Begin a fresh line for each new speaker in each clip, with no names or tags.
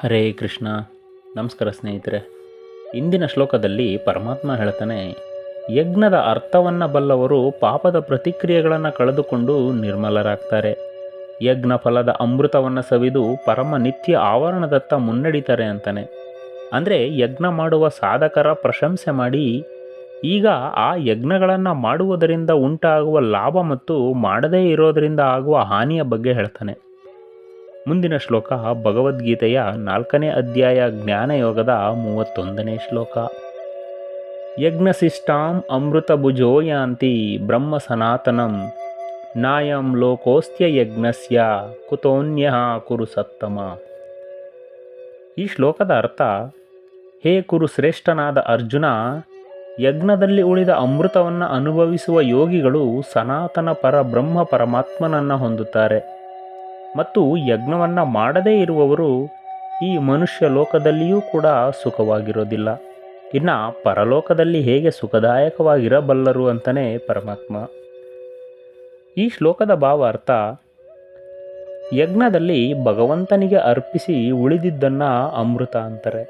ಹರೇ ಕೃಷ್ಣ. ನಮಸ್ಕಾರ ಸ್ನೇಹಿತರೆ. ಇಂದಿನ ಶ್ಲೋಕದಲ್ಲಿ ಪರಮಾತ್ಮ ಹೇಳ್ತಾನೆ, ಯಜ್ಞದ ಅರ್ಥವನ್ನು ಬಲ್ಲವರು ಪಾಪದ ಪ್ರತಿಕ್ರಿಯೆಗಳನ್ನು ಕಳೆದುಕೊಂಡು ನಿರ್ಮಲರಾಗ್ತಾರೆ. ಯಜ್ಞ ಫಲದ ಅಮೃತವನ್ನು ಸವಿದು ಪರಮ ನಿತ್ಯ ಆವರಣದತ್ತ ಮುನ್ನಡೀತಾರೆ ಅಂತಾನೆ. ಅಂದರೆ ಯಜ್ಞ ಮಾಡುವ ಸಾಧಕರ ಪ್ರಶಂಸೆ ಮಾಡಿ, ಈಗ ಆ ಯಜ್ಞಗಳನ್ನು ಮಾಡುವುದರಿಂದ ಉಂಟಾಗುವ ಲಾಭ ಮತ್ತು ಮಾಡದೇ ಇರೋದರಿಂದ ಆಗುವ ಹಾನಿಯ ಬಗ್ಗೆ ಹೇಳ್ತಾನೆ. ಮುಂದಿನ ಶ್ಲೋಕ ಭಗವದ್ಗೀತೆಯ ನಾಲ್ಕನೇ ಅಧ್ಯಾಯ ಜ್ಞಾನಯೋಗದ ಮೂವತ್ತೊಂದನೇ ಶ್ಲೋಕ. ಯಜ್ಞಶಿಷ್ಟಾಂ ಅಮೃತ ಯಾಂತಿ ಬ್ರಹ್ಮ ಸನಾತನಂ. ನಾಯಂ ಲೋಕೋಸ್ತ್ಯ ಯಜ್ಞಸ್ಯ ಕುತೋನ್ಯ ಕುರು ಸತ್ತಮ. ಈ ಶ್ಲೋಕದ ಅರ್ಥ, ಹೇ ಕುರು ಶ್ರೇಷ್ಠನಾದ ಅರ್ಜುನ, ಯಜ್ಞದಲ್ಲಿ ಉಳಿದ ಅಮೃತವನ್ನು ಅನುಭವಿಸುವ ಯೋಗಿಗಳು ಸನಾತನ ಪರ ಬ್ರಹ್ಮ ಪರಮಾತ್ಮನನ್ನು ಹೊಂದುತ್ತಾರೆ. ಮತ್ತು ಯಜ್ಞವನ್ನು ಮಾಡದೇ ಇರುವವರು ಈ ಮನುಷ್ಯ ಲೋಕದಲ್ಲಿಯೂ ಕೂಡ ಸುಖವಾಗಿರೋದಿಲ್ಲ. ಇನ್ನು ಪರಲೋಕದಲ್ಲಿ ಹೇಗೆ ಸುಖದಾಯಕವಾಗಿರಬಲ್ಲರು ಅಂತಲೇ ಪರಮಾತ್ಮ. ಈ ಶ್ಲೋಕದ ಭಾವ ಅರ್ಥ ಯಜ್ಞದಲ್ಲಿ ಭಗವಂತನಿಗೆ ಅರ್ಪಿಸಿ ಉಳಿದಿದ್ದನ್ನು ಅಮೃತ ಅಂತಾರೆ.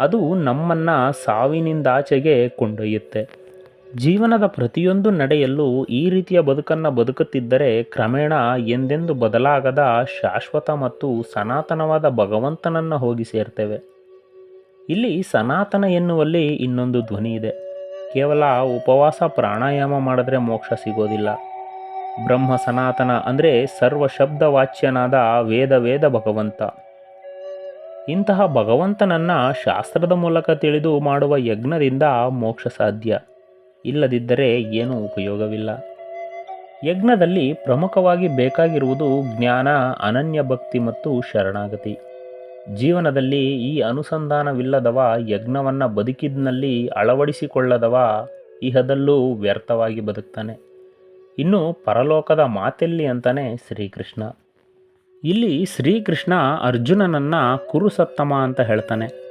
ಅದು ನಮ್ಮನ್ನು ಸಾವಿನಿಂದಾಚೆಗೆ ಕೊಂಡೊಯ್ಯುತ್ತೆ. ಜೀವನದ ಪ್ರತಿಯೊಂದು ನಡೆಯಲ್ಲೂ ಈ ರೀತಿಯ ಬದುಕನ್ನು ಬದುಕುತ್ತಿದ್ದರೆ ಕ್ರಮೇಣ ಎಂದೆಂದು ಬದಲಾಗದ ಶಾಶ್ವತ ಮತ್ತು ಸನಾತನವಾದ ಭಗವಂತನನ್ನು ಹೋಗಿ ಸೇರ್ತೇವೆ. ಇಲ್ಲಿ ಸನಾತನ ಎನ್ನುವಲ್ಲಿ ಇನ್ನೊಂದು ಧ್ವನಿ ಇದೆ. ಕೇವಲ ಉಪವಾಸ ಪ್ರಾಣಾಯಾಮ ಮಾಡಿದ್ರೆ ಮೋಕ್ಷ ಸಿಗೋದಿಲ್ಲ. ಬ್ರಹ್ಮ ಸನಾತನ ಅಂದರೆ ಸರ್ವ ಶಬ್ದ ವಾಚ್ಯನಾದ ವೇದ ವೇದ ಭಗವಂತ. ಇಂತಹ ಭಗವಂತನನ್ನು ಶಾಸ್ತ್ರದ ಮೂಲಕ ತಿಳಿದು ಮಾಡುವ ಯಜ್ಞದಿಂದ ಮೋಕ್ಷ ಸಾಧ್ಯ. ಇಲ್ಲದಿದ್ದರೆ ಏನೂ ಉಪಯೋಗವಿಲ್ಲ. ಯಜ್ಞದಲ್ಲಿ ಪ್ರಮುಖವಾಗಿ ಬೇಕಾಗಿರುವುದು ಜ್ಞಾನ, ಅನನ್ಯ ಭಕ್ತಿ ಮತ್ತು ಶರಣಾಗತಿ. ಜೀವನದಲ್ಲಿ ಈ ಅನುಸಂಧಾನವಿಲ್ಲದವ ಯಜ್ಞವನ್ನು ಬದುಕಿದ್ನಲ್ಲಿ ಅಳವಡಿಸಿಕೊಳ್ಳದವ ಇಹದಲ್ಲೂ ವ್ಯರ್ಥವಾಗಿ ಬದುಕ್ತಾನೆ. ಇನ್ನು ಪರಲೋಕದ ಮಾತೆಲ್ಲಿ ಅಂತಾನೆ ಶ್ರೀಕೃಷ್ಣ. ಇಲ್ಲಿ ಶ್ರೀಕೃಷ್ಣ ಅರ್ಜುನನನ್ನು ಕುರುಸತ್ತಮ ಅಂತ ಹೇಳ್ತಾನೆ.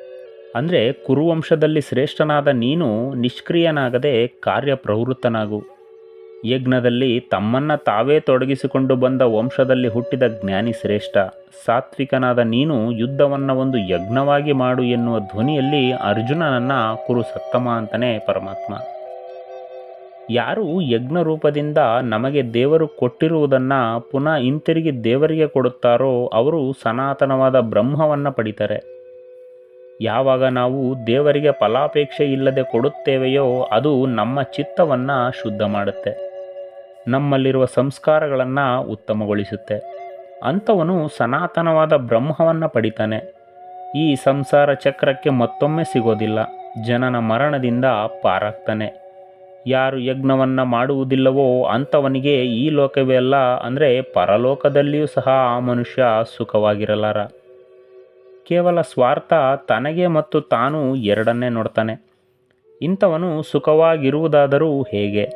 ಅಂದರೆ ಕುರುವಂಶದಲ್ಲಿ ಶ್ರೇಷ್ಠನಾದ ನೀನು ನಿಷ್ಕ್ರಿಯನಾಗದೆ ಕಾರ್ಯಪ್ರವೃತ್ತನಾಗು. ಯಜ್ಞದಲ್ಲಿ ತಮ್ಮನ್ನು ತಾವೇ ತೊಡಗಿಸಿಕೊಂಡು ಬಂದ ವಂಶದಲ್ಲಿ ಹುಟ್ಟಿದ ಜ್ಞಾನಿ ಶ್ರೇಷ್ಠ. ಸಾತ್ವಿಕನಾದ ನೀನು ಯುದ್ಧವನ್ನು ಒಂದು ಯಜ್ಞವಾಗಿ ಮಾಡು ಎನ್ನುವ ಧ್ವನಿಯಲ್ಲಿ ಅರ್ಜುನನನ್ನು ಕುರು ಸತ್ತಮ ಅಂತಲೇ ಪರಮಾತ್ಮ. ಯಾರು ಯಜ್ಞ ರೂಪದಿಂದ ನಮಗೆ ದೇವರು ಕೊಟ್ಟಿರುವುದನ್ನು ಪುನಃ ಹಿಂತಿರುಗಿ ದೇವರಿಗೆ ಕೊಡುತ್ತಾರೋ ಅವರು ಸನಾತನವಾದ ಬ್ರಹ್ಮವನ್ನು ಪಡಿತಾರೆ. ಯಾವಾಗ ನಾವು ದೇವರಿಗೆ ಫಲಾಪೇಕ್ಷೆ ಇಲ್ಲದೆ ಕೊಡುತ್ತೇವೆಯೋ ಅದು ನಮ್ಮ ಚಿತ್ತವನ್ನು ಶುದ್ಧ ಮಾಡುತ್ತೆ. ನಮ್ಮಲ್ಲಿರುವ ಸಂಸ್ಕಾರಗಳನ್ನು ಉತ್ತಮಗೊಳಿಸುತ್ತೆ. ಅಂಥವನು ಸನಾತನವಾದ ಬ್ರಹ್ಮವನ್ನು ಪಡಿತಾನೆ. ಈ ಸಂಸಾರ ಚಕ್ರಕ್ಕೆ ಮತ್ತೊಮ್ಮೆ ಸಿಗೋದಿಲ್ಲ. ಜನನ ಮರಣದಿಂದ ಪಾರಾಗ್ತಾನೆ. ಯಾರು ಯಜ್ಞವನ್ನು ಮಾಡುವುದಿಲ್ಲವೋ ಅಂಥವನಿಗೆ ಈ ಲೋಕವೇ ಅಲ್ಲ, ಅಂದರೆ ಪರಲೋಕದಲ್ಲಿಯೂ ಸಹ ಆ ಮನುಷ್ಯ ಸುಖವಾಗಿರಲಾರ. ಕೇವಲ ಸ್ವಾರ್ಥ ತನಗೆ ಮತ್ತು ತಾನು ಎರಡನ್ನೇ ನೋಡ್ತಾನೆ. ಇಂಥವನು ಸುಖವಾಗಿರುವುದಾದರೂ ಹೇಗೆ?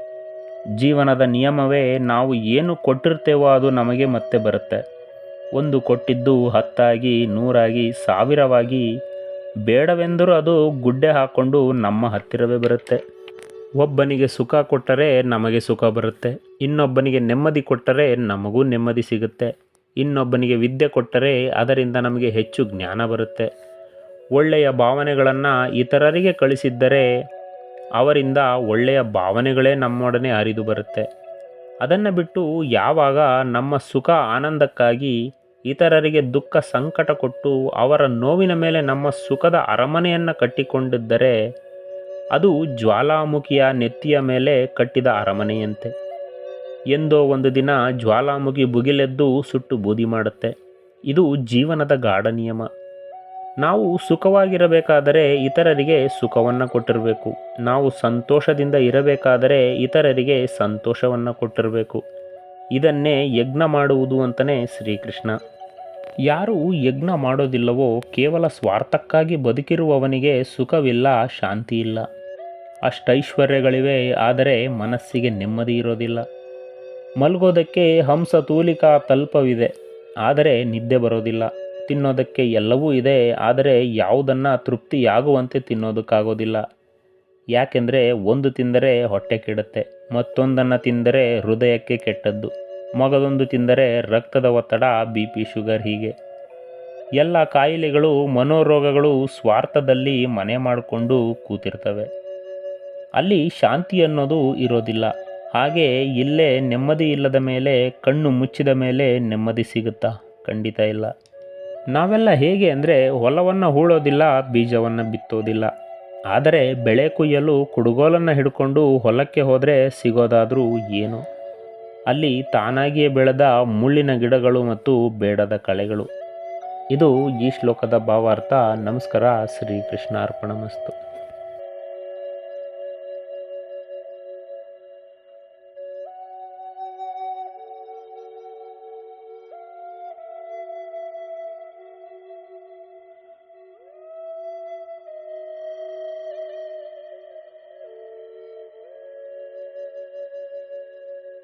ಜೀವನದ ನಿಯಮವೇ ನಾವು ಏನು ಕೊಟ್ಟಿರ್ತೇವೋ ಅದು ನಮಗೆ ಮತ್ತೆ ಬರುತ್ತೆ. ಒಂದು ಕೊಟ್ಟಿದ್ದು ಹತ್ತಾಗಿ, ನೂರಾಗಿ, ಸಾವಿರವಾಗಿ, ಬೇಡವೆಂದರೂ ಅದು ಗುಡ್ಡೆ ಹಾಕ್ಕೊಂಡು ನಮ್ಮ ಹತ್ತಿರವೇ ಬರುತ್ತೆ. ಒಬ್ಬನಿಗೆ ಸುಖ ಕೊಟ್ಟರೆ ನಮಗೆ ಸುಖ ಬರುತ್ತೆ. ಇನ್ನೊಬ್ಬನಿಗೆ ನೆಮ್ಮದಿ ಕೊಟ್ಟರೆ ನಮಗೂ ನೆಮ್ಮದಿ ಸಿಗುತ್ತೆ. ಇನ್ನೊಬ್ಬನಿಗೆ ವಿದ್ಯೆ ಕೊಟ್ಟರೆ ಅದರಿಂದ ನಮಗೆ ಹೆಚ್ಚು ಜ್ಞಾನ ಬರುತ್ತೆ. ಒಳ್ಳೆಯ ಭಾವನೆಗಳನ್ನು ಇತರರಿಗೆ ಕಳಿಸಿದ್ದರೆ ಅವರಿಂದ ಒಳ್ಳೆಯ ಭಾವನೆಗಳೇ ನಮ್ಮೊಡನೆ ಹರಿದು ಬರುತ್ತೆ. ಅದನ್ನು ಬಿಟ್ಟು ಯಾವಾಗ ನಮ್ಮ ಸುಖ ಆನಂದಕ್ಕಾಗಿ ಇತರರಿಗೆ ದುಃಖ ಸಂಕಟ ಕೊಟ್ಟು ಅವರ ನೋವಿನ ಮೇಲೆ ನಮ್ಮ ಸುಖದ ಅರಮನೆಯನ್ನು ಕಟ್ಟಿಕೊಂಡಿದ್ದರೆ ಅದು ಜ್ವಾಲಾಮುಖಿಯ ನೆತ್ತಿಯ ಮೇಲೆ ಕಟ್ಟಿದ ಅರಮನೆಯಂತೆ. ಎಂದೋ ಒಂದು ದಿನ ಜ್ವಾಲಾಮುಖಿ ಬುಗಿಲೆದ್ದು ಸುಟ್ಟು ಬೂದಿ ಮಾಡುತ್ತೆ. ಇದು ಜೀವನದ ಗಾಢ ನಿಯಮ. ನಾವು ಸುಖವಾಗಿರಬೇಕಾದರೆ ಇತರರಿಗೆ ಸುಖವನ್ನು ಕೊಟ್ಟಿರಬೇಕು. ನಾವು ಸಂತೋಷದಿಂದ ಇರಬೇಕಾದರೆ ಇತರರಿಗೆ ಸಂತೋಷವನ್ನು ಕೊಟ್ಟಿರಬೇಕು. ಇದನ್ನೇ ಯಜ್ಞ ಮಾಡುವುದು ಅಂತಲೇ ಶ್ರೀಕೃಷ್ಣ. ಯಾರು ಯಜ್ಞ ಮಾಡೋದಿಲ್ಲವೋ ಕೇವಲ ಸ್ವಾರ್ಥಕ್ಕಾಗಿ ಬದುಕಿರುವವನಿಗೆ ಸುಖವಿಲ್ಲ ಶಾಂತಿ ಇಲ್ಲ ಅಷ್ಟೈಶ್ವರ್ಯಗಳಿವೆ, ಆದರೆ ಮನಸ್ಸಿಗೆ ನೆಮ್ಮದಿ ಇರೋದಿಲ್ಲ. ಮಲಗೋದಕ್ಕೆ ಹಂಸ ತೂಲಿಕಾ ತಲ್ಪವಿದೆ, ಆದರೆ ನಿದ್ದೆ ಬರೋದಿಲ್ಲ. ತಿನ್ನೋದಕ್ಕೆ ಎಲ್ಲವೂ ಇದೆ, ಆದರೆ ಯಾವುದನ್ನು ತೃಪ್ತಿಯಾಗುವಂತೆ ತಿನ್ನೋದಕ್ಕಾಗೋದಿಲ್ಲ. ಯಾಕೆಂದರೆ ಒಂದು ತಿಂದರೆ ಹೊಟ್ಟೆ ಕೆಡುತ್ತೆ, ಮತ್ತೊಂದನ್ನು ತಿಂದರೆ ಹೃದಯಕ್ಕೆ ಕೆಟ್ಟದ್ದು. ಮಗದೊಂದು ತಿಂದರೆ ರಕ್ತದ ಒತ್ತಡ, ಬಿ ಪಿ, ಶುಗರ್ ಹೀಗೆ. ಎಲ್ಲ ಕಾಯಿಲೆಗಳು, ಮನೋರೋಗಗಳು ಸ್ವಾರ್ಥದಲ್ಲಿ ಮನೆ ಮಾಡಿಕೊಂಡು ಕೂತಿರ್ತವೆ. ಅಲ್ಲಿ ಶಾಂತಿ ಅನ್ನೋದು ಇರೋದಿಲ್ಲ. ಹಾಗೆ ಇಲ್ಲೇ ನೆಮ್ಮದಿ ಇಲ್ಲದ ಮೇಲೆ, ಕಣ್ಣು ಮುಚ್ಚಿದ ಮೇಲೆ ನೆಮ್ಮದಿ ಸಿಗುತ್ತಾ? ಖಂಡಿತ ಇಲ್ಲ. ನಾವೆಲ್ಲ ಹೇಗೆ ಅಂದರೆ ಹೊಲವನ್ನು ಹೂಳೋದಿಲ್ಲ, ಬೀಜವನ್ನು ಬಿತ್ತೋದಿಲ್ಲ. ಆದರೆ ಬೆಳೆ ಕುಯ್ಯಲು ಕುಡುಗೋಲನ್ನು ಹಿಡ್ಕೊಂಡು ಹೊಲಕ್ಕೆ ಹೋದರೆ ಸಿಗೋದಾದರೂ ಏನು? ಅಲ್ಲಿ ತಾನಾಗಿಯೇ ಬೆಳೆದ ಮುಳ್ಳಿನ ಗಿಡಗಳು ಮತ್ತು ಬೇಡದ ಕಳೆಗಳು. ಇದು ಈ ಶ್ಲೋಕದ ಭಾವಾರ್ಥ. ನಮಸ್ಕಾರ. ಶ್ರೀಕೃಷ್ಣ ಅರ್ಪಣಮಸ್ತು